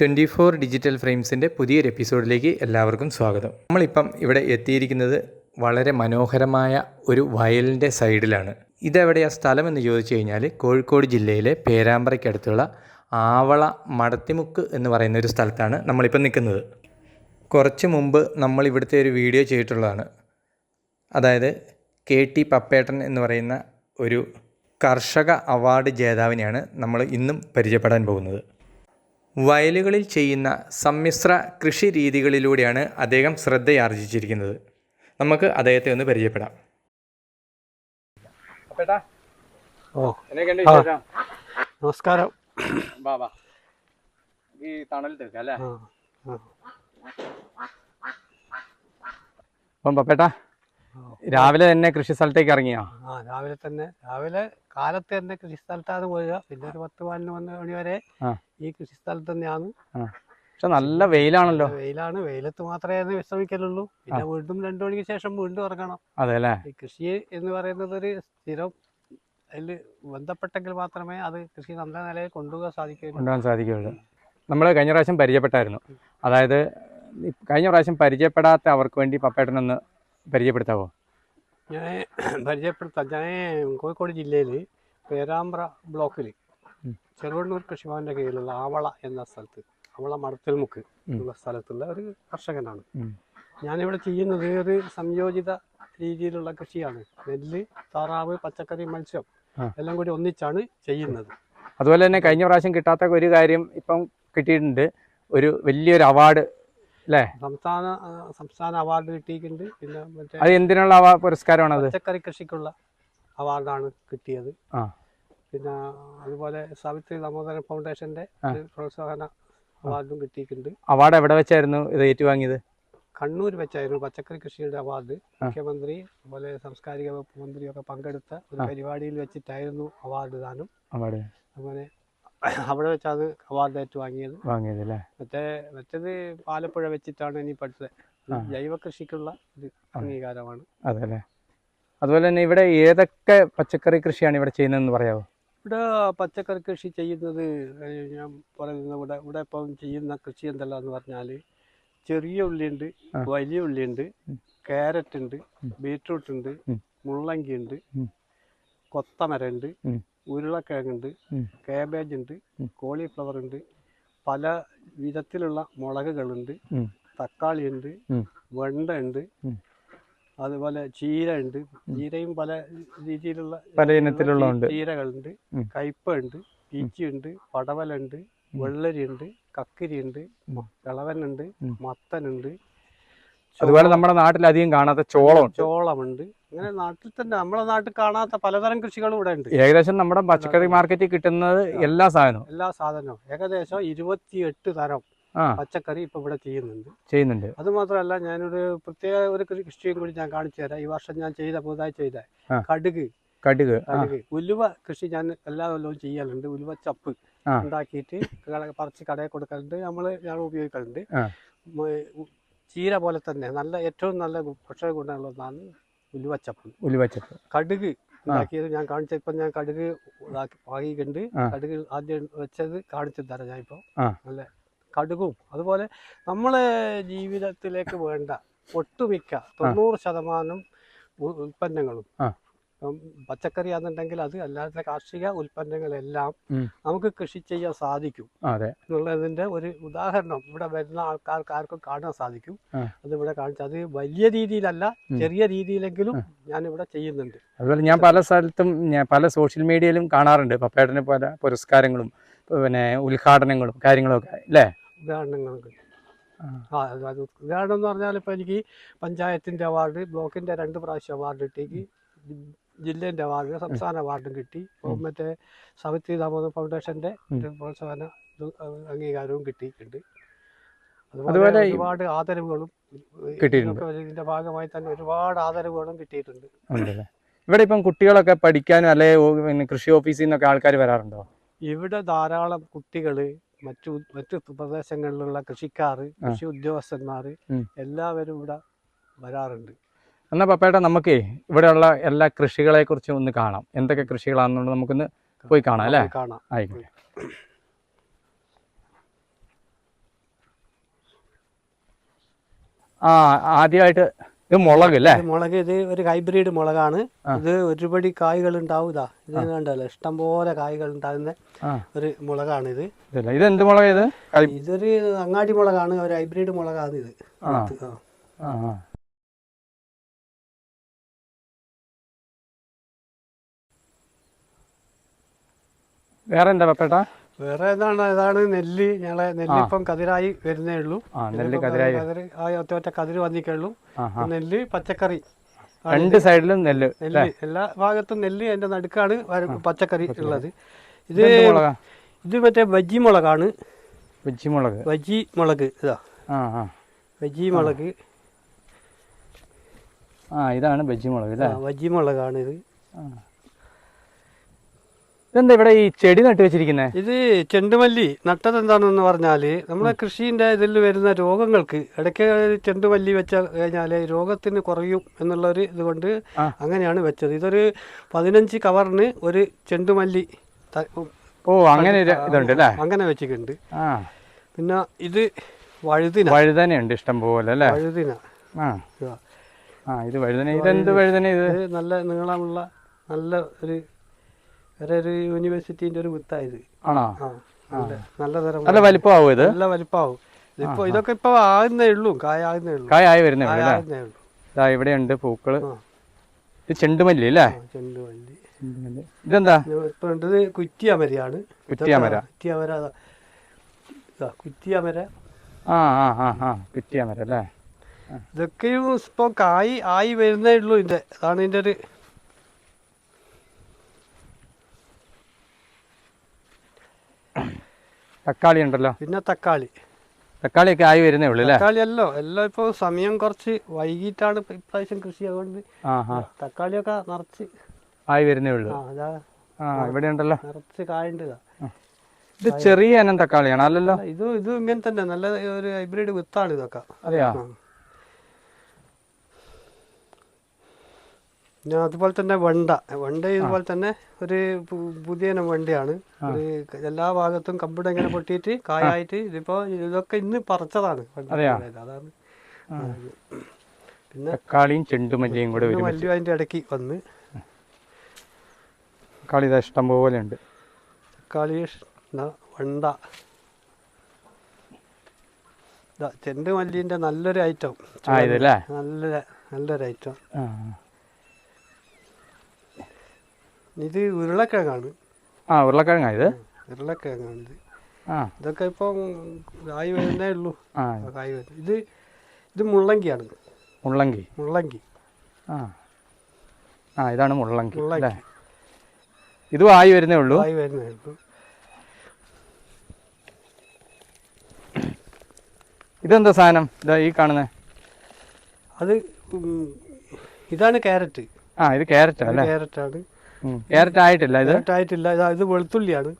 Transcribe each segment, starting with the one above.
Twenty four digital ഫ്രെയിംസിന്റെ പുതിയൊരു എപ്പിസോഡിലേക്ക് എല്ലാവർക്കും സ്വാഗതം. നമ്മളിപ്പം ഇവിടെ എത്തിയിരിക്കുന്നത് വളരെ മനോഹരമായ ഒരു വയലിന്റെ സൈഡിലാണ്. ഇതെവിടെയാ സ്ഥലം എന്ന് ചോദിച്ചു കഴിഞ്ഞാൽ കോഴിക്കോട് ജില്ലയിലെ പേരാമ്പ്രയ്ക്കടുത്തുള്ള ആവള മടത്തിമുക്ക് എന്ന് പറയുന്ന ഒരു സ്ഥലത്താണ് നമ്മളിപ്പം നിൽക്കുന്നത്. കുറച്ച് മുമ്പ് നമ്മൾ ഇവിടുത്തെ ഒരു വീഡിയോ ചെയ്തിട്ടുള്ളതാണ്. അതായത് കെ ടി പപ്പേട്ടൻ എന്ന് പറയുന്ന ഒരു കർഷക അവാർഡ് ജേതാവിനെയാണ് നമ്മൾ ഇന്നും പരിചയപ്പെടാൻ പോകുന്നത്. വയലുകളിൽ ചെയ്യുന്ന സമ്മിശ്ര കൃഷി രീതികളിലൂടെയാണ് അദ്ദേഹം ശ്രദ്ധയാർജിച്ചിരിക്കുന്നത്. നമുക്ക് അദ്ദേഹത്തെ ഒന്ന് പരിചയപ്പെടാം. ഓ? നമസ്കാരം. വാ, വാ. ഈ തണൽ തീർക്കാം അല്ലേ. അപ്പം പപ്പേട്ട രാവിലെ തന്നെ കൃഷി സ്ഥലത്തേക്ക് ഇറങ്ങിയോ? ആ രാവിലെ തന്നെ. രാവിലെ കാലത്ത് തന്നെ കൃഷി സ്ഥലത്താണ് പോവുക. പിന്നെ ഒരു പത്ത് പതിനൊന്ന് മണി വരെ ഈ കൃഷി സ്ഥലത്ത് തന്നെയാണ് പക്ഷെ നല്ല വെയിലാണല്ലോ. വെയിലാണ്. വെയിലത്ത് മാത്രമേ വിശ്രമിക്കലുള്ളൂ. പിന്നെ വീണ്ടും രണ്ടു മണിക്ക് ശേഷം വീണ്ടും ഇറങ്ങണം. അതെ അല്ലേ? ഈ കൃഷി എന്ന് പറയുന്നത് ഒരു സ്ഥിരം അതിൽ ബന്ധപ്പെട്ടെങ്കിൽ മാത്രമേ അത് കൃഷി നല്ല നിലയിൽ കൊണ്ടുപോകാൻ സാധിക്കുകയുള്ളൂ. കൊണ്ടുപോകാൻ സാധിക്കുകയുള്ളൂ. നമ്മൾ കഴിഞ്ഞ പ്രാവശ്യം പരിചയപ്പെട്ടായിരുന്നു. അതായത് കഴിഞ്ഞ പ്രാവശ്യം പരിചയപ്പെടാത്ത അവർക്ക് വേണ്ടി പപ്പേട്ടനൊന്ന് പരിചയപ്പെടുത്താവോ? ഞാൻ പരിചയപ്പെടുത്താം. ഞാൻ കോഴിക്കോട് ജില്ലയിൽ പേരാമ്പ്ര ബ്ലോക്കിൽ. ചെറുവണ്ണൂർ കൃഷിഭവന്റെ കീഴിലുള്ള ആവള എന്ന സ്ഥലത്ത് ആവള മടത്തിൽമുക്ക്. എന്നുള്ള സ്ഥലത്തുള്ള ഒരു കർഷകനാണ്. ഞാനിവിടെ ചെയ്യുന്നത് ഒരു സംയോജിത രീതിയിലുള്ള കൃഷിയാണ്. നെല്ല് താറാവ് പച്ചക്കറി മത്സ്യം എല്ലാം കൂടി ഒന്നിച്ചാണ് ചെയ്യുന്നത്. അതുപോലെ തന്നെ കഴിഞ്ഞ പ്രാവശ്യം കിട്ടാത്ത ഒരു കാര്യം ഇപ്പം കിട്ടിയിട്ടുണ്ട്. ഒരു വലിയൊരു അവാർഡ് അല്ലേ സംസ്ഥാന സംസ്ഥാന അവാർഡ് കിട്ടിയിട്ടുണ്ട്. പിന്നെ മറ്റേ അത് എന്തിനുള്ള പുരസ്കാരമാണ് പച്ചക്കറി കൃഷിക്കുള്ള അവാർഡാണ് കിട്ടിയത്. പിന്നെ അതുപോലെ സാവിത്രി ദാമോദരൻ ഫൗണ്ടേഷന്റെ. പ്രോത്സാഹന അവാർഡും കിട്ടിയിട്ടുണ്ട്. അവാർഡ് എവിടെ വെച്ചായിരുന്നു ഇത് ഏറ്റുവാങ്ങിയത്? കണ്ണൂർ വെച്ചായിരുന്നു പച്ചക്കറി കൃഷിയുടെ അവാർഡ് മുഖ്യമന്ത്രി അതുപോലെ സാംസ്കാരിക വകുപ്പ് മന്ത്രിയൊക്കെ പങ്കെടുത്ത ഒരു പരിപാടിയിൽ വെച്ചിട്ടായിരുന്നു അവാർഡ് ദാനം. അങ്ങനെ അവിടെ വെച്ചാണ് അവാർഡ് ഏറ്റുവാങ്ങിയത് വാങ്ങിയത്. അല്ലേ മറ്റേ മറ്റേത് ആലപ്പുഴ വെച്ചിട്ടാണ് ഇനി പഠിച്ചത്. ഇത് ജൈവ കൃഷിക്കുള്ള ഒരു അംഗീകാരമാണ്. അതെ അല്ലേ അതുപോലെ തന്നെ ഇവിടെ ഏതൊക്കെ പച്ചക്കറി കൃഷിയാണ് ഇവിടെ ചെയ്യുന്നതെന്ന് പറയാമോ ഇവിടെ പച്ചക്കറി കൃഷി ചെയ്യുന്നത് ഞാൻ പറയുന്നത് ഇവിടെ ഇവിടെ ഇപ്പം ചെയ്യുന്ന കൃഷി എന്തെല്ലാം എന്ന് പറഞ്ഞാൽ ചെറിയ ഉള്ളിയുണ്ട് ഉണ്ട് വലിയ ഉള്ളിയുണ്ട് ഉണ്ട് ക്യാരറ്റ് ഉണ്ട് ബീറ്റ്റൂട്ട് ബീട്രൂട്ട് ഉണ്ട്. മുള്ളങ്കി ഉണ്ട്. കൊത്തമര ഉണ്ട് ഉരുളക്കിഴങ്ങ് ഉരുളക്കിഴങ്ങുണ്ട് കാബേജ് ഉണ്ട് കോളിഫ്ലവർ ഉണ്ട് പല വിധത്തിലുള്ള മുളകുകളുണ്ട്. തക്കാളി ഉണ്ട്. വെണ്ട ഉണ്ട് അതുപോലെ ചീര ഉണ്ട് ചീരയും പല രീതിയിലുള്ള പല ഇനത്തിലുള്ള. ചീരകളുണ്ട്. കയ്പ ഉണ്ട് ഈച്ചിയുണ്ട് പടവലുണ്ട് വെള്ളരിയുണ്ട് കക്കിരിയുണ്ട് കിളവനുണ്ട് മത്തൻ മത്തനുണ്ട് അതുപോലെ നമ്മുടെ നാട്ടിൽ അധികം കാണാത്ത ചോളമുണ്ട്. ചോളമുണ്ട്. അങ്ങനെ നാട്ടിൽ തന്നെ നമ്മുടെ നാട്ടിൽ കാണാത്ത പലതരം കൃഷികളും ഇവിടെ ഉണ്ട്. ഏകദേശം നമ്മുടെ പച്ചക്കറി മാർക്കറ്റിൽ കിട്ടുന്നത് എല്ലാ സാധനവും. എല്ലാ സാധനവും. ഏകദേശം ഇരുപത്തിയെട്ട് തരം പച്ചക്കറി ഇപ്പൊ ഇവിടെ ചെയ്യുന്നുണ്ട്. ചെയ്യുന്നുണ്ട്. അത് മാത്രമല്ല ഞാനൊരു പ്രത്യേക ഒരു കൃഷിയും കൂടി ഞാൻ കാണിച്ചു തരാം. ഈ വർഷം ഞാൻ ചെയ്ത പുതുതായി ചെയ്ത കടുക്. കടുക് കടുക്. ഉലുവ കൃഷി ഞാൻ എല്ലാ കൊല്ലവും ചെയ്യാറുണ്ട് ഉലുവ ചപ്പ്. ഉണ്ടാക്കിയിട്ട് പറിച്ച് കടയിൽ കൊടുക്കാറുണ്ട് നമ്മൾ ഞാൻ ഉപയോഗിക്കലുണ്ട്. ആ. മ- ഉ- ചീര പോലെ തന്നെ നല്ല ഏറ്റവും നല്ല ഭക്ഷണ ഗുണമുള്ള ഒന്നാണ് ഉലുവച്ചപ്പ്. ഉലുവച്ചപ്പ്. കടുക് ഉണ്ടാക്കിയത് ഞാൻ കാണിച്ച ഇപ്പം ഞാൻ കടുക് വാങ്ങിയിട്ടുണ്ട്. കടുക് ആദ്യം വെച്ചത് കാണിച്ചു തരാം ഞാൻ ഇപ്പോൾ. നല്ല കടുകും. അതുപോലെ നമ്മളെ ജീവിതത്തിലേക്ക് വേണ്ട ഒട്ടുമിക്ക തൊണ്ണൂറ് ശതമാനം ഉൽപ്പന്നങ്ങളും പച്ചക്കറി ആണെന്നുണ്ടെങ്കിൽ അത് അല്ലാത്ത കാർഷിക ഉൽപ്പന്നങ്ങളെല്ലാം നമുക്ക് കൃഷി ചെയ്യാൻ സാധിക്കും. എന്നുള്ളതിന്റെ ഒരു ഉദാഹരണം ഇവിടെ വരുന്ന ആൾക്കാർക്ക് ആർക്കും കാണാൻ സാധിക്കും. അത് ഇവിടെ കാണിച്ചു അത് വലിയ രീതിയിലല്ല ചെറിയ രീതിയിലെങ്കിലും ഞാൻ ഇവിടെ ചെയ്യുന്നുണ്ട്. അതുപോലെ ഞാൻ പല സ്ഥലത്തും പല സോഷ്യൽ മീഡിയയിലും കാണാറുണ്ട്. പപ്പേട്ടന് പല പുരസ്കാരങ്ങളും പിന്നെ ഉദ്ഘാടനങ്ങളും കാര്യങ്ങളും ഒക്കെ അല്ലേ? ഉദാഹരണങ്ങൾക്ക് ആ. അത് ഉദാഹരണം എന്ന് പറഞ്ഞാൽ ഇപ്പൊ എനിക്ക് പഞ്ചായത്തിന്റെ അവാർഡ് ബ്ലോക്കിന്റെ രണ്ട് പ്രാവശ്യം അവാർഡ് കിട്ടി. ജില്ലേന്റെ അവാർഡ് സംസ്ഥാന അവാർഡും കിട്ടി. മറ്റേ സവിത്രി ദാമോദർ ഫൗണ്ടേഷന്റെ. പ്രോത്സാഹന അംഗീകാരവും കിട്ടിയിട്ടുണ്ട്. അതുപോലെ ഒരുപാട് ആദരവുകളും കിട്ടിയിട്ടുണ്ട്. ഇതിന്റെ ഇതിന്റെ ഭാഗമായി തന്നെ ഒരുപാട് ആദരവുകളും കിട്ടിയിട്ടുണ്ട്. ഇവിടെ ഇപ്പം കുട്ടികളൊക്കെ പഠിക്കാനും അല്ലെ പിന്നെ കൃഷി ഓഫീസിൽ നിന്നൊക്കെ ആൾക്കാർ വരാറുണ്ടോ? ഇവിടെ ധാരാളം കുട്ടികൾ മറ്റു മറ്റു പ്രദേശങ്ങളിലുള്ള കൃഷിക്കാർ കൃഷി ഉദ്യോഗസ്ഥന്മാർ എല്ലാവരും ഇവിടെ വരാറുണ്ട്. എന്നാൽ പപ്പേട്ട നമുക്ക് ഇവിടെയുള്ള എല്ലാ കൃഷികളെ കുറിച്ചും ഒന്ന് കാണാം. എന്തൊക്കെ കൃഷികളാണെന്നുള്ളത് നമുക്കൊന്ന് പോയി കാണാം അല്ലേ? ആയിക്കോട്ടെ. ആ ആദ്യമായിട്ട് ഇത് മുളക് അല്ലേ? മുളക് ഇത് ഒരു ഹൈബ്രിഡ് മുളകാണ്. ഇത് ഒരുപടി കായ്കൾ ഉണ്ടാവൂതാ ഇത്. കണ്ടല്ലോ? ഇഷ്ടം പോലെ കായ്കൾ ഉണ്ടാകുന്ന ഒരു മുളകാണ് ഇത്. ഇത് എന്ത് മുളക് ഇത്? ഇതൊരു അങ്ങാടി മുളകാണ് ഒരു ഹൈബ്രിഡ് മുളകാണ് ഇത്. ആ. വേറെ എന്താ പപ്പേട്ടാ? വേറെ ഏതാണ് ഏതാണ് നെല്ല്. ഞങ്ങളെ നെല്ല് ഇപ്പം കതിരായി വരുന്നേ ഉള്ളൂ. നെല്ല് കതിരായി ഒറ്റ ഒറ്റ കതിര് വന്നിക്കുള്ളൂ നെല്ല് പച്ചക്കറി. രണ്ട് സൈഡിലും നെല്ല് നെല്ല്. എല്ലാ ഭാഗത്തും നെല്ല് അതിന്റെ നടുക്കാണ് പച്ചക്കറി ഉള്ളത്. ഇത് ഇത് മറ്റേ ബജ്ജി മുളകാണ്. ബജ്ജി മുളക്. ബജ്ജി മുളക് ഇതാ. വജ്ജി മുളക്. ആ ഇതാണ് ബജ്ജി മുളക് ഇതാ ആ, മുളകാണ് ഇത്. ഇതെന്താ ഇവിടെ ഈ ചെടി നട്ടു വെച്ചിരിക്കുന്നത് ഇത് ചെണ്ടുമല്ലി നട്ടത് എന്താണെന്ന് പറഞ്ഞാൽ നമ്മുടെ കൃഷിന്റെ ഇതിൽ വരുന്ന രോഗങ്ങൾക്ക് ഇടയ്ക്ക് ചെണ്ടുമല്ലി വെച്ച കഴിഞ്ഞാൽ രോഗത്തിന് കുറയും എന്നുള്ള ഒരു ഇതുകൊണ്ട് അങ്ങനെയാണ് വെച്ചത്. ഇതൊരു പതിനഞ്ച് കവറിന് ഒരു ചെണ്ടുമല്ലി ഓ അങ്ങനെ ഇതുണ്ട് അല്ലേ? അങ്ങനെ വെച്ചിട്ടുണ്ട്. പിന്നെ ഇത് വഴുതിന. വഴുതനയുണ്ട് ഇഷ്ടം പോലെ അല്ലേ? വഴുതിന. ആ. ഇതാ. വഴുതന. ഇതെന്ത് വഴുതന. ഇത് നല്ല നീളമുള്ള നല്ല ഒരു വേറെ ഒരു യൂണിവേഴ്സിറ്റിന്റെ ഒരു വിത്തായത്. ആണോ? ആ നല്ല നല്ല തരം നല്ല വലിപ്പമാവും ഇത്? നല്ല വലിപ്പാവും ഇപ്പൊ ഇതൊക്കെ ഇപ്പൊ ആകുന്നേ ഉള്ളൂ കായ ആകുന്നേ ഉള്ളൂ. കായ ആയി വരുന്നേ ഉള്ളൂ അല്ലേ? ആകുന്നേ ഉള്ളൂ. ഇതാ ഇവിടെയുണ്ട് പൂക്കൾ. ആ. ഇത് ചെണ്ടുമല്ലി അല്ലേ? ആ, ചെണ്ടുമല്ലി. ചെണ്ടുമല്ലി. ഇതെന്താ? ഇപ്പൊ ഉണ്ടത് കുറ്റിയമരയാണ്. കുറ്റിയാമര. കുറ്റിയമര അതാ. ഇതാ കുറ്റിയമര. ആ ആ ആ ആ കുറ്റിയാമര അല്ലേ? ഇതൊക്കെയും ഇപ്പൊ കായി ആയി വരുന്നേ ഉള്ളൂ ഇതിന്റെ. അതാണ് ഇതിന്റെ ഒരു തക്കാളി ഉണ്ടല്ലോ. പിന്നെ തക്കാളി. തക്കാളിയൊക്കെ ആയി വരുന്നേ ഉള്ളൂ അല്ലേ? തക്കാളി അല്ലോ എല്ലാം ഇപ്പൊ സമയം കുറച്ച് വൈകിട്ടാണ് ഇപ്രാവശ്യം കൃഷി അതുകൊണ്ട് തക്കാളിയൊക്കെ നിറച്ച് ആയി വരുന്നേ ഉള്ളൂ. ആ ഇവിടെ ഉണ്ടല്ലോ. നിറച്ച് കായുണ്ട് ഇത്. ചെറിയ ഇനം തക്കാളിയാണ്? അല്ലല്ലോ. ഇത് ഇത് ഇങ്ങനെ തന്നെ നല്ല ഒരു ഹൈബ്രിഡ് വിത്താണ് ഇതൊക്കെ. അതെയോ? പിന്നെ അതുപോലെ തന്നെ വെണ്ട. വെണ്ട ഇതുപോലെ തന്നെ ഒരു പുതിയ വണ്ടിയാണ്. ഒരു എല്ലാ ഭാഗത്തും കമ്പിട ഇങ്ങനെ പൊട്ടിയിട്ട് കായായിട്ട് ഇതിപ്പോ ഇതൊക്കെ ഇന്ന് പറിച്ചതാണ്. അതാണ്. പിന്നെ തക്കാളിയും ചെണ്ടുമല്ലിയും കൂടെ വലിയ അതിന്റെ ഇടയ്ക്ക് വന്ന്. തക്കാളി ഇഷ്ടം പോലെ ഉണ്ട്. തക്കാളി വണ്ട. ചെണ്ടുമല്ലിന്റെ നല്ലൊരു ഐറ്റം. നല്ല നല്ലൊരു ഐറ്റം ആ ഇത് ഉരുളക്കിഴങ്ങാണ്. ആ ഉരുളക്കിഴങ്ങാ ഇത്? ഉരുളക്കിഴങ്ങാണ് ഇത് ആ. ഇതൊക്കെ ഇപ്പം കായ് വരുന്നേ ഉള്ളൂ. ആ. കായ് വരുന്നത് ഇത് ഇത് മുള്ളങ്കിയാണ്. മുള്ളങ്കി. മുള്ളങ്കി. ആ. ആ ഇതാണ് മുള്ളങ്കി ഇത് അല്ലേ ഇതും ആയി വരുന്നേ ഉള്ളൂ. കായ് വരുന്നേ ഉള്ളൂ. ഇതെന്താ സാധനം? ഇതാ ഈ കാണുന്നത് അത് ഉം, ഇതാണ് ക്യാരറ്റ്. ആ ഇത് ക്യാരറ്റ് അല്ലേ? ക്യാരറ്റാണ്. ആയിട്ടില്ല ഇത്? ആയിട്ടില്ല ഇതാ ഇത് വെളുത്തുള്ളിയാണ്.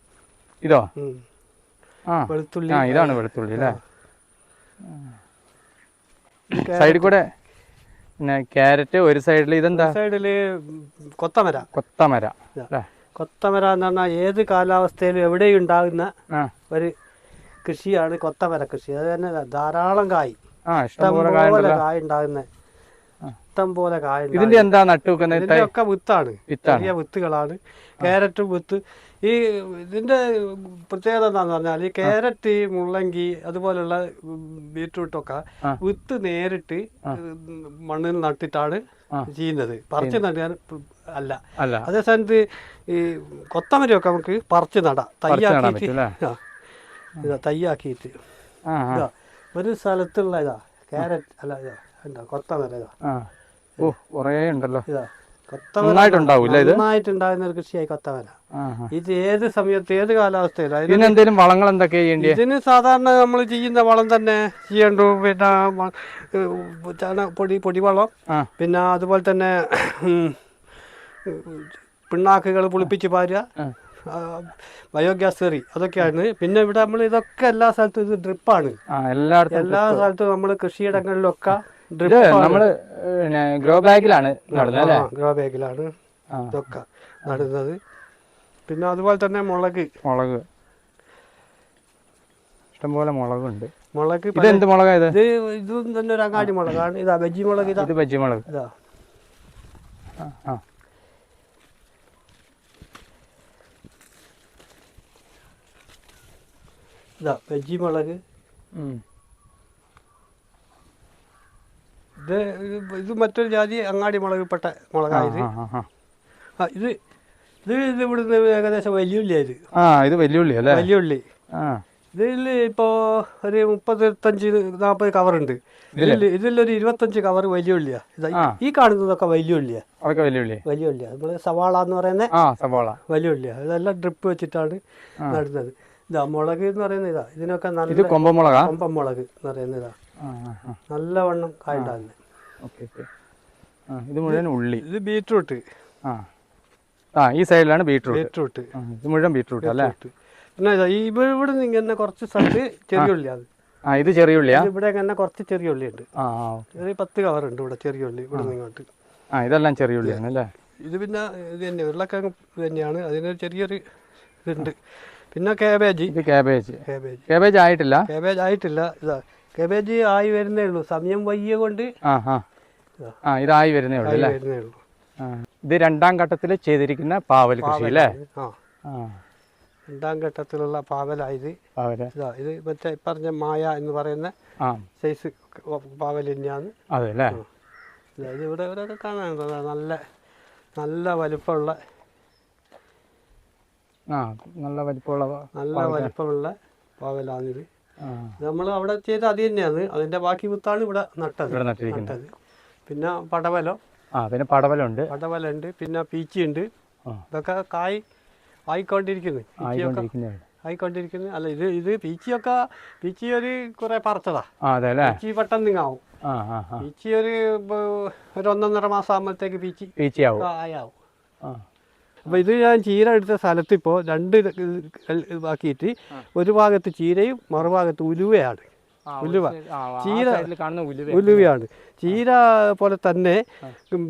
ഇതോ. ആ. വെളുത്തുള്ളി. ആ ഇതാണ് വെളുത്തുള്ളി അല്ലേ? സൈഡിൽ കൂടെ പിന്നെ ക്യാരറ്റ് ഒരു സൈഡിൽ ഇതെന്താ? സൈഡിൽ കൊത്തമര. കൊത്തമര കൊത്തമര എന്ന് പറഞ്ഞാൽ ഏത് കാലാവസ്ഥയിലും എവിടെയും ഉണ്ടാകുന്ന ഒരു കൃഷിയാണ് കൊത്തമര കൃഷി. അത് തന്നെ ധാരാളം കായ്. ഇഷ്ടംപോലെ കായ ഉണ്ടാകുന്നത് കായ് ഉണ്ടാകുന്ന ഇഷ്ടം പോലെ കായ് ഇതിന്റെ എന്താ നട്ടു വെക്കുന്നത് ഇതിന്റെ ഒക്കെ വിത്താണ്. വിത്താണ്. ചെറിയ വിത്തുകളാണ്. ക്യാരറ്റും വിത്ത്. ഈ ഇതിന്റെ പ്രത്യേകത എന്താന്ന് പറഞ്ഞാൽ ഈ ക്യാരറ്റ് മുള്ളങ്കി അതുപോലുള്ള ബീട്രൂട്ടൊക്കെ വിത്ത് നേരിട്ട് മണ്ണിൽ നട്ടിട്ടാണ് ചെയ്യുന്നത്. പറിച്ച് നടാൻ അല്ല. അല്ല. അതേ സ്ഥാനത്ത് ഈ കൊത്തമരയൊക്കെ നമുക്ക് പറിച്ച് നടാം. തയ്യാക്കിയിട്ട് തയ്യാക്കിയിട്ട് ഒരു സ്ഥലത്തുള്ള ഇതാ ക്യാരറ്റ് അല്ല ഇതാ എന്താ കൊത്തമര ഇതാ. ഓ കുറേ ഉണ്ടല്ലോ. നന്നായിട്ടുണ്ടാകുന്ന ഒരു കൃഷിയായി ആ ഇത് ഏത് സമയത്ത് ഏത് കാലാവസ്ഥയിലും? ഇതിന് എന്തെങ്കിലും വളങ്ങൾ എന്തൊക്കെ ചെയ്യേണ്ടിയേ? ഇതിന് സാധാരണ നമ്മൾ ചെയ്യുന്ന വളം തന്നെ ചെയ്യണ്ടു. പിന്നെ പൊടി പൊടിവളം. പിന്നെ അതുപോലെ തന്നെ പിണ്ണാക്കുകൾ പുളിപ്പിച്ച് പാരുക. ബയോഗ്യാസ് കറി അതൊക്കെയാണ് പിന്നെ ഇവിടെ നമ്മൾ ഇതൊക്കെ എല്ലാ സ്ഥലത്തും ഇത് ഡ്രിപ്പാണ് എല്ലാ സ്ഥലത്തും നമ്മൾ കൃഷിയിടങ്ങളിലൊക്കെ ഇത് നമ്മൾ ഗ്രോ ബാഗിലാണ് നടുന്നത് അല്ലേ? ഗ്രോ ബാഗിലാണ് ഇതൊക്കെ നടുന്നത്. പിന്നെ അതുപോലെ തന്നെ മുളക്. മുളക്. ഇഷ്ടംപോലെ മുളകുണ്ട്. മുളക് ഇത് എന്ത് മുളകാ ഇത്? ഇത് ഇതും തന്നെ ഒരു അങ്ങാടി മുളകാണ്. ഇതാ ബജ്ജി മുളക് ഇതാ. ഇത് ബജ്ജി മുളക്. ഇതാ. ആ ഇതാ ബജ്ജി മുളക് ഉം. ഇത് ഇത് മറ്റൊരു ജാതി അങ്ങാടി മുളകിൽപ്പെട്ട മുളകായത്. ആ, ഇത് ഇത് ഇത് ഇവിടുന്ന് ഏകദേശം വലിയുള്ളി ഇത് ആ ഇത് വലിയുള്ളി അല്ലേ? വലിയുള്ളി. ഇതിൽ ഇപ്പോ ഒരു മുപ്പത്തഞ്ച് നാൽപ്പത് കവറുണ്ട് ഇതിൽ ഇതിലൊരു ഇരുപത്തഞ്ച് കവർ വലിയുള്ളിയാ. ഉള്ളിയാ ഈ കാണുന്നതൊക്കെ വലിയുള്ളിയാ. അതൊക്കെ വലിയ വലിയുള്ളിയാ. നമ്മൾ സവാള എന്ന് പറയുന്ന സവാള. വലിയുള്ളിയാ. ഇതെല്ലാം ഡ്രിപ്പ് വെച്ചിട്ടാണ് നടുന്നത്. ഇതാ മുളക് എന്ന് പറയുന്നത് ഇതാ. ഇതിനൊക്കെ ഇത് നല്ല കൊമ്പമുളകാ കൊമ്പൻ മുളക് എന്ന് പറയുന്നത് നല്ലവണ്ണം കായുണ്ടാകുന്നത് ഓക്കെ ഓക്കെ. ഇത് മുഴുവൻ ഉള്ളി. ഇത് ബീറ്റ്റൂട്ട് ആ. ആ ഈ സൈഡിലാണ് ബീട്രൂട്ട്. ബീറ്റ്റൂട്ട് ഇത് മുഴുവൻ ബീട്രൂട്ട് അല്ലേ? പിന്നെ ഇവിടെ ഇങ്ങനെ കുറച്ച് സ്ഥലത്ത് ചെറിയ ഉള്ളിയാണ് ആ ഇത് ചെറിയ ഉള്ളിയാ? ഇവിടെ ഇങ്ങനെ കുറച്ച് ചെറിയ ഉള്ളി ഉണ്ട് ആ ഒരു പത്ത് കവർ ഉണ്ട് ഇവിടെ ചെറിയ ഉള്ളി ഇവിടെ ഇങ്ങോട്ട്. ആ ഇതെല്ലാം ചെറിയ ഉള്ളിയാണ് അല്ലേ? ഇത് പിന്നെ ഇത് തന്നെ ഉരുളക്കിഴങ്ങ് തന്നെയാണ്. അതിനൊരു ചെറിയൊരു ഇതുണ്ട്. പിന്നെ കാബേജ് ഇത് കാബേജ് കാബേജ് കാബേജ് ആയിട്ടില്ല? കാബേജ് ആയിട്ടില്ല. ഇതാ കാബേജ് ആയി വരുന്നേ ഉള്ളൂ. സമയം വയ്യ കൊണ്ട് ആ ആ. ആ ഇതായി വരുന്നേ ഉള്ളൂ അല്ലേ? വരുന്നേ ഉള്ളൂ. ഇത് രണ്ടാം ഘട്ടത്തിൽ ചെയ്തിരിക്കുന്ന പാവൽ കൃഷി അല്ലേ? ആ. രണ്ടാം ഘട്ടത്തിലുള്ള പാവലായത് പാവൽ. ഇതാ മറ്റേ പറഞ്ഞ മായ എന്ന് പറയുന്ന സൈസ് പാവൽ തന്നെയാണ്. അതായത് അല്ലേ? ഇതാ ഇവിടെ ഇവിടെയൊക്കെ കാണാനുള്ളത് നല്ല നല്ല വലിപ്പമുള്ള ആ നല്ല വലിപ്പമുള്ള നല്ല വലിപ്പമുള്ള പാവലാണിത്. നമ്മൾ അവിടെ ചെയ്ത അത് തന്നെയാണ്. അതിന്റെ ബാക്കി മുത്താണ് ഇവിടെ നട്ടത്. ഇവിടെ നട്ടിരിക്കുന്നത്. പിന്നെ പടവലം. ആ പിന്നെ പടവലുണ്ട് പടവലുണ്ട് പിന്നെ പീച്ചിയുണ്ട്. ഇതൊക്കെ കായ് ആയിക്കൊണ്ടിരിക്കുന്നു. ആയിക്കൊണ്ടിരിക്കുന്നു. അല്ല ഇത് ഇത് പീച്ചിയൊക്കെ പീച്ചി ഒരു കുറെ പറച്ചതാ. പീച്ചി പെട്ടെന്ന് ആവും. പീച്ചി ഒരു ഒരു ഒന്നൊന്നര മാസം ആകുമ്പോഴത്തേക്ക് പീച്ചി പീച്ചിയാവും. ആയാവും. അപ്പോൾ ഇത് ഞാൻ ചീര എടുത്ത സ്ഥലത്ത് ഇപ്പോ രണ്ട് ആക്കിയിട്ട് ഒരു ഭാഗത്ത് ചീരയും മറുഭാഗത്ത് ഉലുവയാണ്. ഉലുവ. ചീര- ഉലുവയാണ്. ചീര പോലെ തന്നെ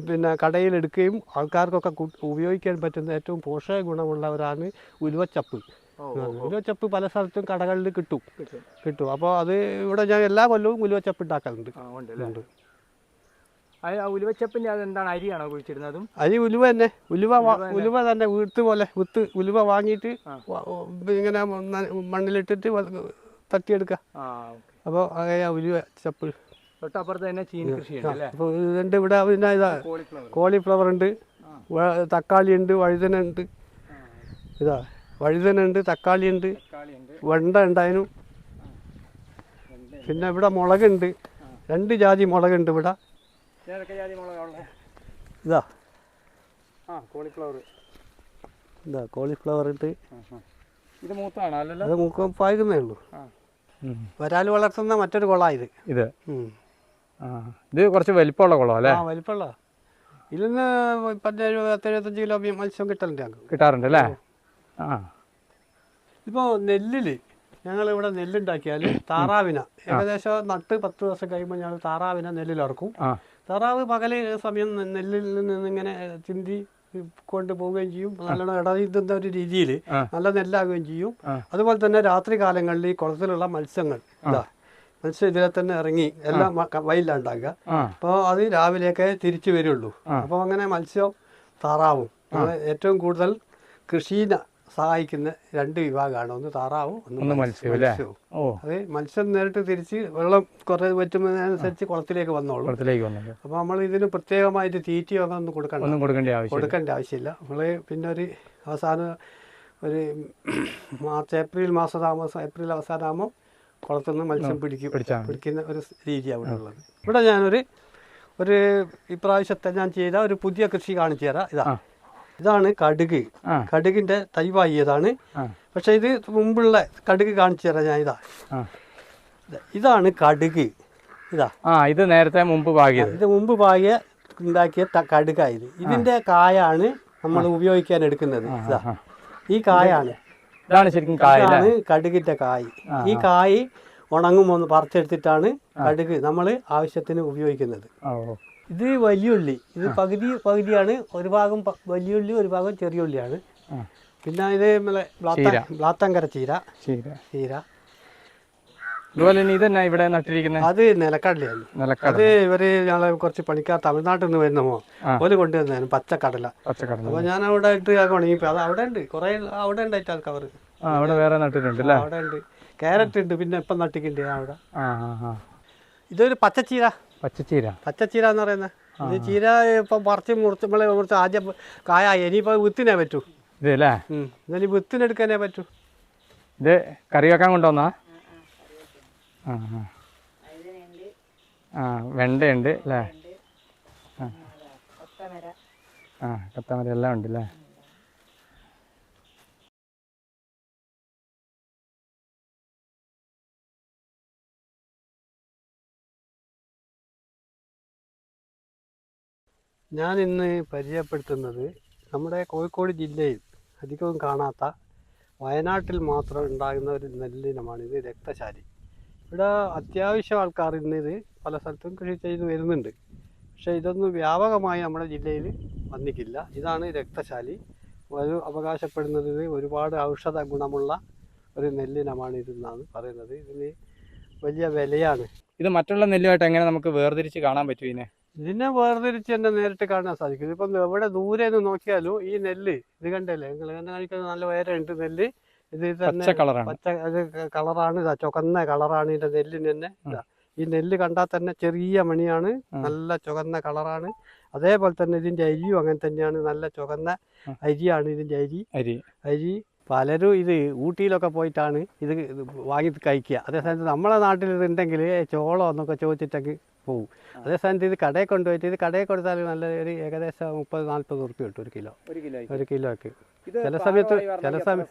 പിന്നെ കടയിൽ എടുക്കുകയും ആൾക്കാർക്കൊക്കെ ഉപയോഗിക്കാൻ പറ്റുന്ന ഏറ്റവും പോഷക ഗുണമുള്ളവരാണ് ഉലുവച്ചപ്പ്. ഉലുവച്ചപ്പ് പല സ്ഥലത്തും കടകളിൽ കിട്ടും. കിട്ടും. അപ്പോൾ അത് ഇവിടെ ഞാൻ എല്ലാ കൊല്ലവും ഉലുവച്ചപ്പ് ഉണ്ടാക്കാറുണ്ട് ആ, ഉണ്ട് അല്ലേ? ഉണ്ട്. അത് ആ ഉലുവച്ചപ്പിന്റെ അതെന്താണ് അരിയാണോ കുഴിച്ചിരുന്നതും അരി ഉലുവ തന്നെ. ഉലുവ ഉലുവ തന്നെ. വീട്ട് പോലെ വിത്ത് ഉലുവ വാങ്ങിയിട്ട് ഇങ്ങനെ മണ്ണ് മണ്ണിലിട്ടിട്ട് തട്ടിയെടുക്ക. തട്ടിയെടുക്കുക അപ്പോൾ ഉലുവ ചപ്പ്. തൊട്ടപ്പുറത്ത് തന്നെ ചീന കൃഷിയുണ്ട് അപ്പോൾ ഇവിടെ പിന്നെ ഇതാ കോളിഫ്ലവർ. ഉണ്ട്. തക്കാളി ഉണ്ട് വഴുതന ഉണ്ട്. ഇതാ വഴുതന തക്കാളി ഉണ്ട് തക്കാളി ഉണ്ട്. വെണ്ട ഉണ്ടായിരുന്നു പിന്നെ ഇവിടെ മുളകുണ്ട്. രണ്ട് ജാതി മുളകുണ്ട് ഇവിടെ. ഏതൊക്കെ ജാതി മുളകാണുള്ളത് ഇതാ. ആ കോളിഫ്ലവർ ഇതാ കോളിഫ്ലവർ ഇട്ട് ഇത് മൂത്താണ് അല്ലല്ലോ? അത് മുഖം പാകുന്നേ ഉള്ളൂ. വരാൽ വളർത്തുന്ന മറ്റൊരു കുളമാണ് ഇത്. ഇത്. ഇത് കുറച്ച് വലിപ്പമുള്ള കുളം അല്ലേ? ആ വലിപ്പമുള്ള. ഇതിൽ നിന്ന് പത്തെഴു പത്തെഴുപത്തഞ്ച് കിലോ മത്സ്യം കിട്ടലുണ്ട് ഞങ്ങൾക്ക്. കിട്ടാറുണ്ട് അല്ലേ? ആ. ഇപ്പോൾ നെല്ലിൽ ഞങ്ങൾ ഇവിടെ നെല്ലുണ്ടാക്കിയാൽ താറാവിന ഏകദേശം നട്ട് പത്ത് ദിവസം കഴിയുമ്പോൾ ഞങ്ങൾ താറാവിന നെല്ലിലിറക്കും. ആ. താറാവ് പകൽ സമയം നെല്ലിൽ നിന്ന് ഇങ്ങനെ ചിന്തി കൊണ്ട് പോവുകയും ചെയ്യും. നല്ലോണം ഇടയുന്ന ഒരു രീതിയിൽ. നല്ല നെല്ലാകുകയും ചെയ്യും. അതുപോലെ തന്നെ രാത്രി കാലങ്ങളിൽ ഈ കുളത്തിലുള്ള മത്സ്യങ്ങൾ ഇതാ മത്സ്യം ഇതിലെ തന്നെ ഇറങ്ങി എല്ലാം വയലിലുണ്ടാക്കുക. അപ്പോൾ അത് രാവിലെയൊക്കെ തിരിച്ചു വരുള്ളൂ. അപ്പോൾ അങ്ങനെ മത്സ്യം താറാവും ഏറ്റവും കൂടുതൽ കൃഷിനെ സഹായിക്കുന്ന രണ്ട് വിഭാഗമാണ്. ഒന്ന് താറാവും ഒന്ന് മത്സ്യം. മത്സ്യവും അത് മത്സ്യം നേരിട്ട് തിരിച്ച് വെള്ളം കുറേ വറ്റുന്നതിനനുസരിച്ച് കുളത്തിലേക്ക് വന്നോളൂ. കുളത്തിലേക്ക് അപ്പോൾ നമ്മൾ ഇതിന് പ്രത്യേകമായിട്ട് തീറ്റയോ അങ്ങനെ ഒന്നും കൊടുക്കണ്ട. ഒന്നും കൊടുക്കേണ്ട ആവശ്യം കൊടുക്കേണ്ട ആവശ്യമില്ല. നമ്മൾ പിന്നെ ഒരു അവസാനം ഒരു മാർച്ച് ഏപ്രിൽ മാസം താമസം ഏപ്രിൽ അവസാനമാകുമ്പോൾ കുളത്തുനിന്ന് മത്സ്യം പിടിക്കും. പിടിക്കുന്ന ഒരു രീതിയാണ് ഇവിടെ ഉള്ളത്. ഇവിടെ ഞാനൊരു ഒരു ഇപ്രാവശ്യത്തെ ഞാൻ ചെയ്ത ഒരു പുതിയ കൃഷി കാണിച്ചു തരാം. ഇതാ. ഇതാണ് കടുക്. കടുകിന്റെ തൈവായിയതാണ് പക്ഷെ ഇത് മുമ്പുള്ള കടുക് കാണിച്ചു തരാം ഞാൻ ഇതാ. ഇതാണ് കടുക്. ഇതാ. ആ ഇത് നേരത്തെ മുമ്പ് പാകിയത്. ഇത് മുമ്പ് പാകിയ ഉണ്ടാക്കിയ കടുകായത്. ഇതിന്റെ കായാണ് നമ്മൾ ഉപയോഗിക്കാൻ എടുക്കുന്നത്. ഇതാ. ഈ കായാണ്. ഇതാണ് ശരിക്കും കായാണ് കടുകിന്റെ കായ്. ഈ കായ് ഉണങ്ങുമ്പോൾ പറിച്ചെടുത്തിട്ടാണ് കടുക് നമ്മൾ ആവശ്യത്തിന് ഉപയോഗിക്കുന്നത്. ഇത് വലിയുള്ളി ഇത് പകുതി പകുതിയാണ്. ഒരു ഭാഗം വലിയ വലിയുള്ളി ഒരു ഭാഗം ചെറിയ ഉള്ളിയാണ്. പിന്നെ ഇത് ബ്ലാത്തങ്കര ചീര. ചീര. അതുപോലെ തന്നെ ഇതന്നെ ഇവിടെ നട്ടിരിക്കുന്നത് അത് നിലക്കടലയാണ്. നിലക്കടല. അത് ഇവർ ഞങ്ങളെ കുറച്ച് പണിക്കാർ തമിഴ്നാട്ടിൽ നിന്ന് വരുന്നമോ. ഓൽ കൊണ്ടുവന്നതാണ് പച്ചക്കടല. പച്ചക്കടല. അപ്പൊ ഞാൻ അവിടെ ഇട്ട് ഉണങ്ങി അത് അവിടെ ഉണ്ട്. കുറെ അവിടെ ഉണ്ടായിട്ട് അത് കവറ് ആ അവിടെ വേറെ നട്ടിട്ടുണ്ട് അവിടെ ഉണ്ട്. ക്യാരറ്റ് ഉണ്ട്. പിന്നെ ഇപ്പം നട്ടിക്കുണ്ട് അവിടെ. ഇതൊരു പച്ചച്ചീര. പച്ചച്ചീര. പച്ചച്ചീര എന്ന് പറയുന്നത് ഇത് ചീര ഇപ്പം പറിച്ച് മുറിച്ച് നമ്മളെ മുറിച്ച് ആദ്യം കായ ഇനിയിപ്പോൾ വിത്തിനേ പറ്റൂ. ഇതല്ലേ ഇനി വിത്തിനെടുക്കാനേ പറ്റൂ. ഇത് കറി വെക്കാൻ കൊണ്ടുവന്നാ? ആ ആ. വെണ്ടയുണ്ട് അല്ലേ? ആ. കത്താമര. എല്ലാം ഉണ്ട് അല്ലേ ഞാൻ ഇന്ന് പരിചയപ്പെടുത്തുന്നത് നമ്മുടെ കോഴിക്കോട് ജില്ലയിൽ അധികവും കാണാത്ത വയനാട്ടിൽ മാത്രം ഉണ്ടാകുന്ന ഒരു നെല്ലിനമാണ് ഇത് രക്തശാലി. ഇവിടെ അത്യാവശ്യം ആൾക്കാർ ഇന്ന് ഇത് പല സ്ഥലത്തും കൃഷി ചെയ്ത് വരുന്നുണ്ട്. പക്ഷേ ഇതൊന്നും വ്യാപകമായി നമ്മുടെ ജില്ലയിൽ വന്നിട്ടില്ല. ഇതാണ് രക്തശാലി. ഒരു അവകാശപ്പെടുന്നത് ഒരുപാട് ഔഷധ ഗുണമുള്ള ഒരു നെല്ലിനമാണ് ഇതെന്നാണ് പറയുന്നത്. ഇതിന് വലിയ വിലയാണ്. ഇത് മറ്റുള്ള നെല്ലുമായിട്ട് എങ്ങനെ നമുക്ക് വേർതിരിച്ച് കാണാൻ പറ്റും ഇതിനെ? ഇതിനെ വേർതിരിച്ച് തന്നെ നേരിട്ട് കാണാൻ സാധിക്കും. ഇതിപ്പം എവിടെ ദൂരെ നിന്ന് നോക്കിയാലും ഈ നെല്ല് ഇത് കണ്ടല്ലേ? നിങ്ങൾ കണ്ട് നല്ല വയറുണ്ട് നെല്ല്. ഇത് തന്നെ പച്ച അത് കളറാണ് ഇതാ ചുവന്ന കളറാണ് ഇതിന്റെ നെല്ലിന് തന്നെ. ഇതാ ഈ നെല്ല് കണ്ടാൽ തന്നെ ചെറിയ മണിയാണ്. നല്ല ചുവന്ന കളറാണ്. അതേപോലെ തന്നെ ഇതിന്റെ അരിയും അങ്ങനെ തന്നെയാണ്. നല്ല ചുവന്ന. അരിയാണ് ഇതിന്റെ അരി. അരി. അരി പലരും ഇത് ഊട്ടിയിലൊക്കെ പോയിട്ടാണ് ഇത് വാങ്ങി കഴിക്കുക. അതേസമയത്ത് നമ്മളെ നാട്ടിൽ ഇത് ഉണ്ടെങ്കിൽ ചോളം? എന്നൊക്കെ ചോദിച്ചിട്ടൊക്കെ പോകും അതേസമയത്ത് ഇത് കടയിൽ കൊണ്ടുപോയിട്ട് ഇത് കടയിൽ കൊടുത്താൽ നല്ല ഒരു ഏകദേശം മുപ്പത് നാൽപ്പത് ഉറുപ്പ്യ കിട്ടും ഒരു കിലോ. ഒരു കിലോ ഒരു കിലോക്ക് ചില സമയത്ത് ചില സമയം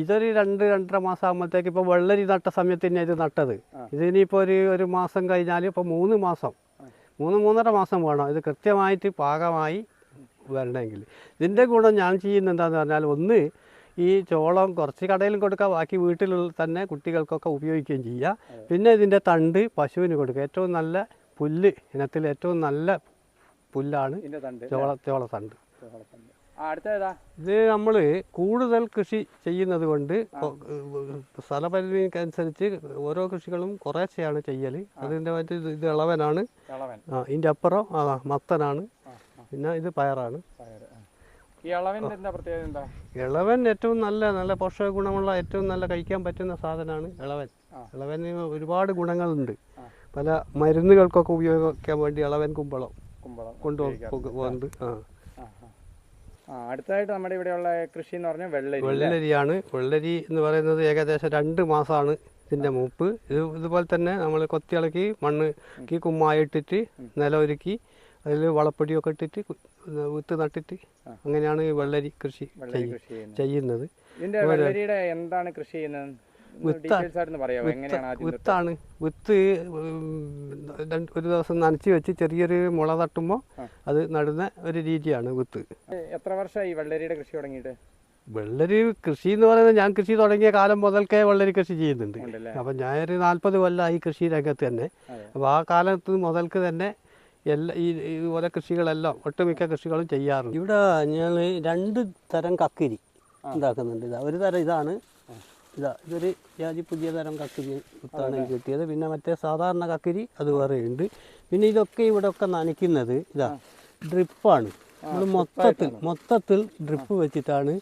ഇതൊരു രണ്ട് രണ്ടര മാസം ആകുമ്പോഴത്തേക്ക് ഇപ്പോൾ വെള്ളരി നട്ട സമയത്ത് തന്നെ ഇത് നട്ടത്. ഇതിനിപ്പോൾ ഒരു ഒരു മാസം കഴിഞ്ഞാൽ ഇപ്പോൾ മൂന്ന് മാസം. മൂന്ന് മൂന്നര മാസം വേണം ഇത് കൃത്യമായിട്ട് പാകമായി വരണമെങ്കിൽ ഇതിന്റെ ഗുണം ഞാൻ ചെയ്യുന്നത് എന്താണെന്ന് പറഞ്ഞാൽ ഒന്ന് ഈ ചോളം കുറച്ച് കടയിലും കൊടുക്കുക ബാക്കി വീട്ടിലുള്ള തന്നെ കുട്ടികൾക്കൊക്കെ ഉപയോഗിക്കുകയും ചെയ്യുക പിന്നെ ഇതിന്റെ തണ്ട് പശുവിന് കൊടുക്കുക. ഏറ്റവും നല്ല പുല്ല് ഇനത്തിൽ ഏറ്റവും നല്ല പുല്ലാണ് ചോള ചോളത്തണ്ട് ഇത് നമ്മൾ കൂടുതൽ കൃഷി ചെയ്യുന്നത് കൊണ്ട് സ്ഥലപരിധിക്കനുസരിച്ച് ഓരോ കൃഷികളും കുറേശ്ശെയാണ് ചെയ്യൽ അതിന്റെ മറ്റേ ഇത് ഇളവനാണ്. ഇതിന്റെ അപ്പുറം ആ മത്തനാണ്. പിന്നെ ഇത് പയറാണ്. ഇളവൻ ഏറ്റവും നല്ല നല്ല പോഷക ഗുണമുള്ള ഏറ്റവും നല്ല കഴിക്കാൻ പറ്റുന്ന സാധനമാണ് ഇളവൻ. ഇളവന് ഒരുപാട് ഗുണങ്ങളുണ്ട്. പല മരുന്നുകൾക്കൊക്കെ ഉപയോഗിക്കാൻ വേണ്ടി ഇളവൻ കുമ്പളം കൊണ്ടുപോകുന്നുണ്ട് ആ. അടുത്തതായിട്ട് നമ്മുടെ ഇവിടെയുള്ള കൃഷി എന്ന് പറഞ്ഞാൽ വെള്ളരി വെള്ളരിയാണ്. വെള്ളരി എന്ന് പറയുന്നത് ഏകദേശം രണ്ട് മാസമാണ് ഇതിന്റെ മൂപ്പ്. ഇത് ഇതുപോലെ തന്നെ നമ്മൾ കൊത്തിയിളക്കി മണ്ണ് കുമ്മായിട്ടിട്ട് നിലം ഒരുക്കി അതിൽ വളപ്പൊടിയൊക്കെ ഇട്ടിട്ട് വിത്ത് നട്ടിട്ട് അങ്ങനെയാണ് വെള്ളരി കൃഷി ചെയ്യുന്നത്. വെള്ളരിയുടെ എന്താണ് കൃഷി ചെയ്യുന്നത് വിത്താണ്. വിത്ത് ഒരു ദിവസം നനച്ച് വെച്ച് ചെറിയൊരു മുള തട്ടുമ്പോൾ അത് നടുന്ന ഒരു രീതിയാണ് വിത്ത്. എത്ര വർഷമായി വെള്ളരിയുടെ കൃഷി തുടങ്ങിയിട്ട്? വെള്ളരി കൃഷി എന്ന് പറയുന്നത് ഞാൻ കൃഷി തുടങ്ങിയ കാലം മുതൽക്കേ വെള്ളരി കൃഷി ചെയ്യുന്നുണ്ട്. അപ്പം ഞാനൊരു നാൽപ്പത് കൊല്ലമായി കൃഷി രംഗത്ത് തന്നെ. അപ്പോൾ ആ കാലത്ത് മുതൽക്ക് തന്നെ എല്ലാ ഈ ഇതുപോലെ കൃഷികളെല്ലാം ഒട്ടുമിക്ക കൃഷികളും ചെയ്യാറുണ്ട്. ഇവിടെ ഞാൻ രണ്ട് തരം കക്കിരി ഉണ്ടാക്കുന്നുണ്ട്. ഇതാ ഒരു തരം ഇതാണ്. ഇതാ ഇതൊരു ജാതി പുതിയ തരം കക്കിരി വിത്താണ് എനിക്ക് കിട്ടിയത്. പിന്നെ മറ്റേ സാധാരണ കക്കിരി അത് വേറെ ഉണ്ട്. പിന്നെ ഇതൊക്കെ ഇവിടെ ഒക്കെ നനയ്ക്കുന്നത് ഇതാ ഡ്രിപ്പാണ്. നമ്മൾ മൊത്തത്തിൽ മൊത്തത്തിൽ ഡ്രിപ്പ് വെച്ചിട്ടാണ്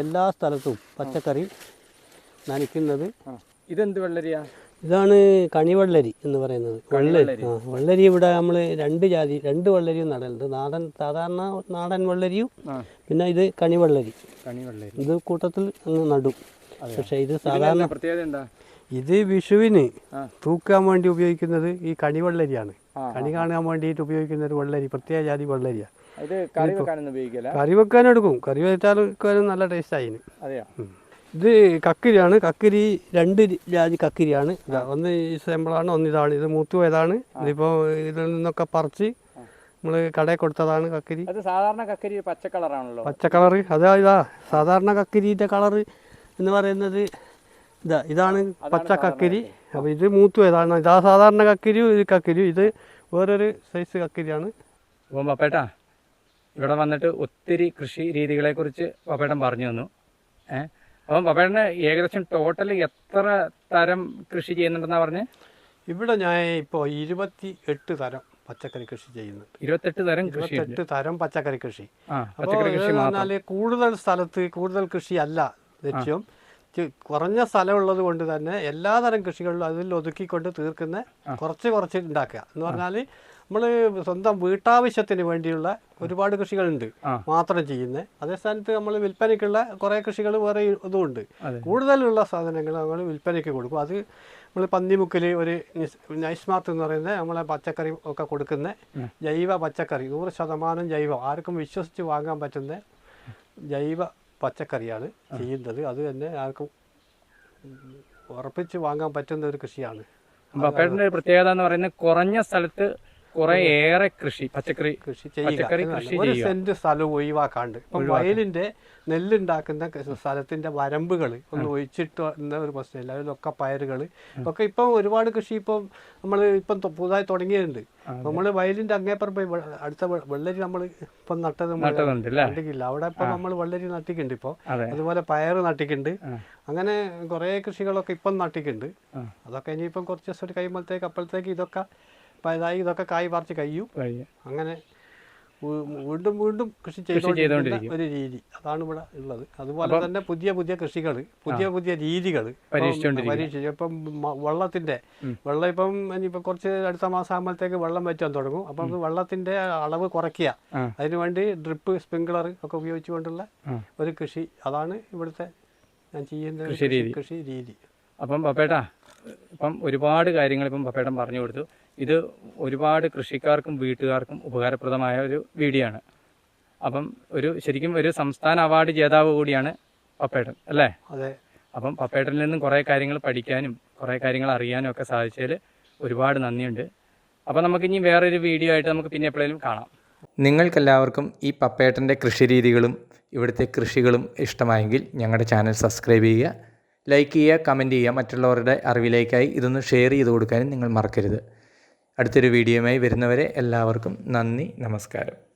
എല്ലാ സ്ഥലത്തും പച്ചക്കറി നനയ്ക്കുന്നത്. ഇതെന്ത് വെള്ളരിയാ? ഇതാണ് കണിവെള്ളരി എന്ന് പറയുന്നത്. വെള്ളരി. ആ വെള്ളരി ഇവിടെ നമ്മൾ രണ്ട് ജാതി രണ്ട് വെള്ളരിയും നടലുണ്ട്. നാടൻ സാധാരണ നാടൻ വെള്ളരിയും പിന്നെ ഇത് കണിവെള്ളരി. കണിവള്ളരി. ഇത് കൂട്ടത്തിൽ അങ്ങ് നടും. പക്ഷെ ഇത് സാധാരണ പ്രത്യേകത ഇത് വിഷുവിന് തൂക്കാൻ വേണ്ടി ഉപയോഗിക്കുന്നത് ഈ കണിവെള്ളരിയാണ്. കണി കാണാൻ വേണ്ടിയിട്ട് ഉപയോഗിക്കുന്ന ഒരു വെള്ളരി പ്രത്യേക ജാതി വെള്ളരിയാണ്. കറി വെക്കാൻ എടുക്കും കറി വെച്ചാൽ നല്ല ടേസ്റ്റ് ആയിന് അതെയോ? ഇത് കക്കിരിയാണ്. കക്കിരി രണ്ട് ജാതി കക്കിരിയാണ്. ഇതാ ഒന്ന് ഈ സാമ്പിളാണ് ഒന്ന് ഇതാണ്. ഇത് മൂത്തു പോയതാണ്. ഇതിപ്പോ ഇതിൽ നിന്നൊക്കെ പറിച്ച് നമ്മൾ കടയിൽ കൊടുത്തതാണ് കക്കിരി. അത് സാധാരണ കക്കിരി പച്ച കളറാണല്ലോ. പച്ച കളർ അതാ ഇതാ സാധാരണ കക്കിരിന്റെ കളർ എന്ന് പറയുന്നത് ഇതാ ഇതാണ് പച്ച കക്കിരി. അപ്പോൾ ഇത് മൂത്തു പോയതാണ്. ഇതാ സാധാരണ കക്കിരിയും ഇത് കക്കിരിയും ഇത് വേറൊരു സൈസ് കക്കിരിയാണ്. അപ്പം പപ്പേട്ടാ ഇവിടെ വന്നിട്ട് ഒത്തിരി കൃഷി രീതികളെക്കുറിച്ച് പപ്പേട്ടൻ പറഞ്ഞു തന്നു. ഏ അപ്പം പപ്പേട്ടന് ഏകദേശം ടോട്ടൽ എത്ര തരം കൃഷി ചെയ്യുന്നുണ്ടെന്നാ പറഞ്ഞ്? ഇവിടെ ഞാൻ ഇപ്പോൾ ഇരുപത്തി എട്ട് തരം പച്ചക്കറി കൃഷി ചെയ്യുന്നുണ്ട്. ഇരുപത്തെട്ട് തരം ഇരുപത്തെട്ട് തരം പച്ചക്കറി കൃഷി. പറഞ്ഞാൽ കൂടുതൽ സ്ഥലത്ത് കൂടുതൽ കൃഷി അല്ല ലക്ഷ്യം. കുറഞ്ഞ സ്ഥലമുള്ളത് കൊണ്ട് തന്നെ എല്ലാതരം കൃഷികളിലും അതിൽ ഒതുക്കിക്കൊണ്ട് തീർക്കുന്ന കുറച്ച് കുറച്ച് ഉണ്ടാക്കുക. എന്ന് പറഞ്ഞാൽ നമ്മൾ സ്വന്തം വീട്ടാവശ്യത്തിന് വേണ്ടിയുള്ള ഒരുപാട് കൃഷികളുണ്ട്. മാത്രം ചെയ്യുന്നത് അതേ സ്ഥാനത്ത് നമ്മൾ വിൽപ്പനയ്ക്കുള്ള കുറേ കൃഷികൾ വേറെ ഇതുമുണ്ട്. കൂടുതലുള്ള സാധനങ്ങൾ നമ്മൾ വിൽപ്പനയ്ക്ക് കൊടുക്കും. അത് നമ്മൾ പന്നിമുക്കിൽ ഒരു നൈസ് മാർട്ട് എന്ന് പറയുന്നത് നമ്മളെ പച്ചക്കറി ഒക്കെ കൊടുക്കുന്ന ജൈവ പച്ചക്കറി. നൂറ് ശതമാനം ജൈവം. ആർക്കും വിശ്വസിച്ച് വാങ്ങാൻ പറ്റുന്ന ജൈവ പച്ചക്കറിയാണ് ചെയ്യുന്നത്. അത് തന്നെ ആർക്കും ഉറപ്പിച്ച് വാങ്ങാൻ പറ്റുന്ന ഒരു കൃഷിയാണ്. പ്രത്യേകത എന്ന് പറയുന്നത് കുറഞ്ഞ സ്ഥലത്ത് കുറെ ഏറെ കൃഷി പച്ചക്കറി കൃഷി പച്ചക്കറി. കൃഷി ഒരു. സെന്റ് സ്ഥലം ഒഴിവാക്കാണ്ട്. ഇപ്പം വയലിന്റെ നെല്ലുണ്ടാക്കുന്ന സ്ഥലത്തിന്റെ വരമ്പുകൾ ഒന്ന് ഒഴിച്ചിട്ട് ഒരു പ്രശ്നമില്ല. അതിലൊക്കെ പയറുകൾ ഒക്കെ ഇപ്പം ഒരുപാട് കൃഷി ഇപ്പം നമ്മൾ ഇപ്പം പുതുതായി തുടങ്ങിയിട്ടുണ്ട്. നമ്മൾ വയലിന്റെ അങ്ങേപ്പുറം പോയി അടുത്ത വെള്ളരി നമ്മൾ ഇപ്പം നട്ടത് കണ്ടിട്ടില്ല അവിടെ ഇപ്പം നമ്മൾ വെള്ളരി നട്ടിക്കുന്നുണ്ട് ഇപ്പോൾ അതുപോലെ പയറ് നട്ടിക്കുന്നുണ്ട് അങ്ങനെ കുറേ കൃഷികളൊക്കെ ഇപ്പം നട്ടിക്കുന്നുണ്ട് അതൊക്കെ ഇനിയിപ്പം കുറച്ച് ദിവസം കഴിയുമ്പോഴത്തേക്ക് അപ്പോഴത്തേക്ക് ഇതൊക്കെ പയതായി ഇതൊക്കെ കായ് പറിച്ച് കഴിയും. അങ്ങനെ വീണ്ടും വീണ്ടും കൃഷി ചെയ്തുകൊണ്ട് ചെയ്തുകൊണ്ടിരിക്കുന്ന ഒരു രീതി. അതാണ് ഇവിടെ ഉള്ളത്. അതുപോലെ തന്നെ പുതിയ പുതിയ കൃഷികൾ പുതിയ പുതിയ രീതികൾ. പരീക്ഷിച്ചു ഇപ്പം വെള്ളത്തിന്റെ വെള്ളം ഇപ്പം ഇനിയിപ്പം കുറച്ച് അടുത്ത മാസം ആകുമ്പോഴത്തേക്ക് വെള്ളം വറ്റാൻ തുടങ്ങും. അപ്പം വെള്ളത്തിന്റെ അളവ് കുറയ്ക്കുക. അതിനുവേണ്ടി ഡ്രിപ്പ് സ്പ്രിങ്ക്ലർ ഒക്കെ ഉപയോഗിച്ചുകൊണ്ടുള്ള. ഒരു കൃഷി. അതാണ് ഇവിടുത്തെ ഞാൻ ചെയ്യുന്ന ഒരു കൃഷി രീതി. കൃഷി രീതി. അപ്പം പപ്പേട്ടാ ഇപ്പം ഒരുപാട് കാര്യങ്ങൾ ഇപ്പം പപ്പേട്ടൻ പറഞ്ഞു കൊടുത്തു. ഇത് ഒരുപാട് കൃഷിക്കാർക്കും വീട്ടുകാർക്കും ഉപകാരപ്രദമായ ഒരു വീഡിയോ ആണ് അപ്പം ഒരു ശരിക്കും ഒരു സംസ്ഥാന അവാർഡ് ജേതാവ് കൂടിയാണ് പപ്പേട്ടൻ അല്ലേ? അതെ. അപ്പം പപ്പേട്ടനിൽ നിന്നും കുറേ കാര്യങ്ങൾ പഠിക്കാനും കുറേ കാര്യങ്ങൾ അറിയാനും ഒക്കെ സാധിച്ചതിൽ ഒരുപാട് നന്ദിയുണ്ട്. അപ്പം നമുക്ക് ഇനി വേറൊരു വീഡിയോ ആയിട്ട് നമുക്ക് പിന്നെ എപ്പോഴേലും കാണാം. നിങ്ങൾക്കെല്ലാവർക്കും ഈ പപ്പേട്ടന്റെ കൃഷിരീതികളും ഇവിടുത്തെ കൃഷികളും ഇഷ്ടമായെങ്കിൽ ഞങ്ങളുടെ ചാനൽ സബ്സ്ക്രൈബ് ചെയ്യുക ലൈക്ക് ചെയ്യുക കമന്റ് ചെയ്യുക. മറ്റുള്ളവരുടെ അറിവിലേക്കായി ഇതൊന്ന് ഷെയർ ചെയ്ത് കൊടുക്കാനും നിങ്ങൾ മറക്കരുത്. അടുത്തൊരു വീഡിയോയുമായി വരുന്നവരെ എല്ലാവർക്കും നന്ദി നമസ്കാരം.